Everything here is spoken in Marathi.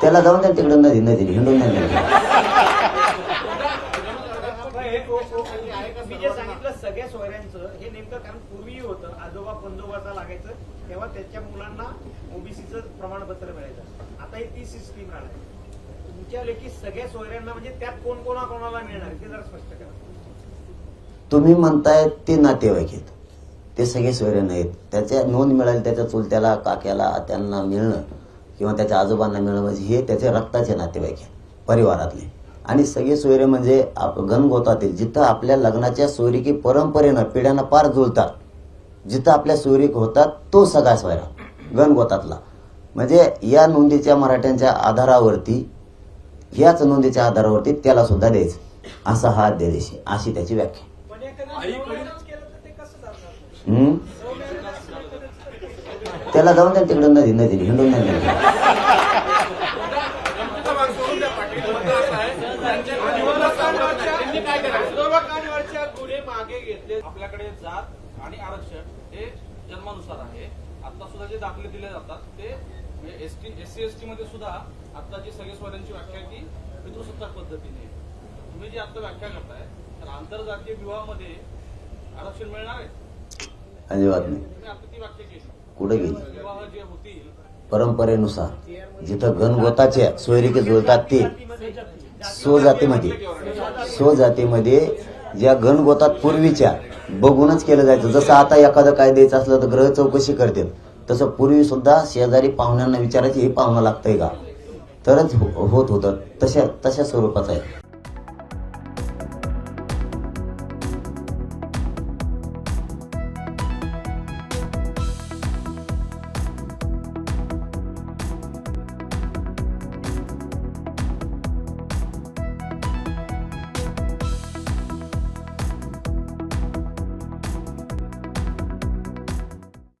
त्याला जाऊन द्या तिकडे नदी नदी हिंडून नाही द्या. सगळ्या सोयऱ्यांचं हे नेमकं काम पूर्वी होतं आजोबा पंजोबाचा लागायचं तेव्हा त्याच्या मुलांना ओबीसीचं प्रमाणपत्र मिळायचं. आता ही ती सिस्टीम राहणार तुमच्या लेखी सगळ्या सोयऱ्यांना म्हणजे त्यात कोण कोणा कोणाला मिळणार ते जरा स्पष्ट करा. तुम्ही म्हणताय ते नातेवाईक आहेत. ते सगळे सोयरे नाहीत त्याच्या नोंद मिळाली त्याच्या चुलत्याला काक्याला त्यांना मिळणं. किंवा त्याच्या आजोबांना मिळवायची म्हणजे हे त्याचे रक्ताचे नातेवाईक आहेत परिवारातले. आणि सगळे सोयरे म्हणजे आप- गणगोतातील जिथं आपल्या लग्नाच्या सोयरिकी परंपरेनं पिढ्यानं पार जुळतात जिथं आपल्या सोयरीक होतात तो सगळा सोयरा गणगोतातला म्हणजे या नोंदीच्या मराठ्यांच्या आधारावरती याच नोंदीच्या आधारावरती त्याला सुद्धा द्यायचं. असा हा अध्यादेश आहे. अशी त्याची व्याख्या हम्म? त्याला जाऊन द्या तिकडे नदी नदी हिंडून नाही विरोधकांवरच्या गुन्हे मागे घेतले. आपल्याकडे जात आणि आरक्षण हे जन्मानुसार आहे. आता सुद्धा जे दाखले दिले जातात ते S T S C S T मध्ये सुद्धा आता जी सगळी स्वरांची व्याख्या आहे ती पितृसत्ताक पद्धतीने. तुम्ही जी आता व्याख्या करताय तर आंतरजातीय विवाहामध्ये आरक्षण मिळणार आहे? अजिबात नाही. तुम्ही आता ती व्याख्या केली. कुठे गेली विवाह जे होतील परंपरेनुसार जिथं गणगोताचे सोयरिके जुळतात ते. स्वजातीमध्ये. स्वजातीमध्ये ज्या गणगोतात पूर्वीच्या बघूनच केलं जायचं. जसं आता एखादं काय द्यायचं असलं तर ग्रह चौकशी करतील तसं पूर्वी सुद्धा शेजारी पाहुण्यांना विचारायची हे पाहुणं लागतंय का? तरच हो- होत होतं. तशा तशा स्वरूपाचं आहे.